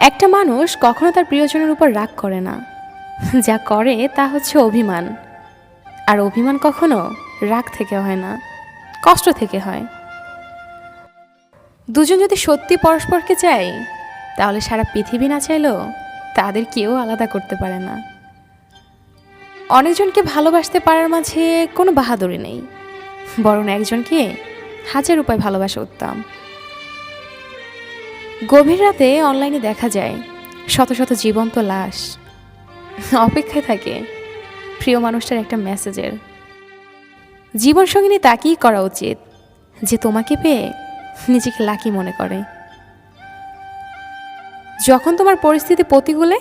একটা মানুষ কখনো তার প্রিয়জনের উপর রাগ করে না। যা করে তা হচ্ছে অভিমান। আর অভিমান কখনো রাগ থেকে হয় না, কষ্ট থেকে হয়। দুজন যদি সত্যি পরস্পরকে চায়, তাহলে সারা পৃথিবী না চাইলেও তাদের কেউ আলাদা করতে পারে না। অনেকজনকে ভালোবাসতে পারার মাঝে কোনো বাহাদুরি নেই। বরং একজনকে হাজার উপায় ভালোবাসা উত্তম। গভীর রাতে অনলাইনে দেখা যায়, শত শত জীবন্ত লাশ। অপেক্ষায় থাকে প্রিয় মানুষটার একটা মেসেজের। জীবনসঙ্গিনী তাকেই করা উচিত যে তোমাকে পেয়ে নিজেকে লাকি মনে করে। যখন তোমার পরিস্থিতি প্রতিকূলে,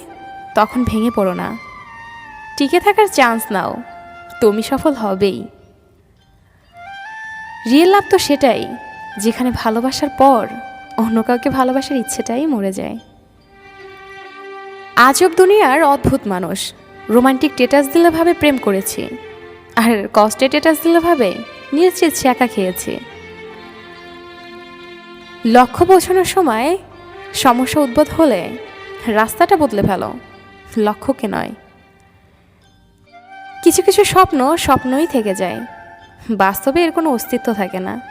তখন ভেঙে পড়ো না। টিকে থাকার চান্স নাও। তুমি সফল হবেই। রিয়েল লাভ তো সেটাই, যেখানে ভালোবাসার পর অন্য কাউকে ভালোবাসার ইচ্ছেটাই মরে যায়। আজব দুনিয়ার অদ্ভুত মানুষ, রোমান্টিক টেটাস দিলে ভাবে প্রেম করেছি, আর কষ্টে টেটাস দিলে ভাবে নিশ্চিত ছ্যাঁকা খেয়েছি। লক্ষ্য পৌঁছানোর সময় সমস্যা উদ্ভব হলে রাস্তাটা বদলে ফেলো, লক্ষ্যকে নয় কিছু কিছু স্বপ্ন স্বপ্নই থেকে যায়। বাস্তবে এর কোনো অস্তিত্ব থাকে না।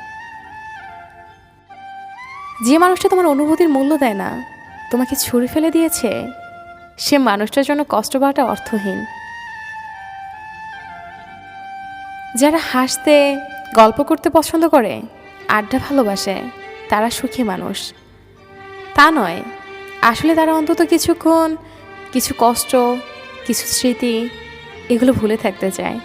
যে মানুষটা তোমার অনুভূতির মূল্য দেয় না, তোমাকে ছুরি ফেলে দিয়েছে, সে মানুষটার জন্য কষ্ট পাওয়াটা অর্থহীন। যারা হাসতে, গল্প করতে পছন্দ করে, আড্ডা ভালোবাসে, তারা সুখী মানুষ। তা নয়, আসলে তারা অন্তত কিছুক্ষণ, কিছু কষ্ট, কিছু স্মৃতি এগুলো ভুলে থাকতে চায়।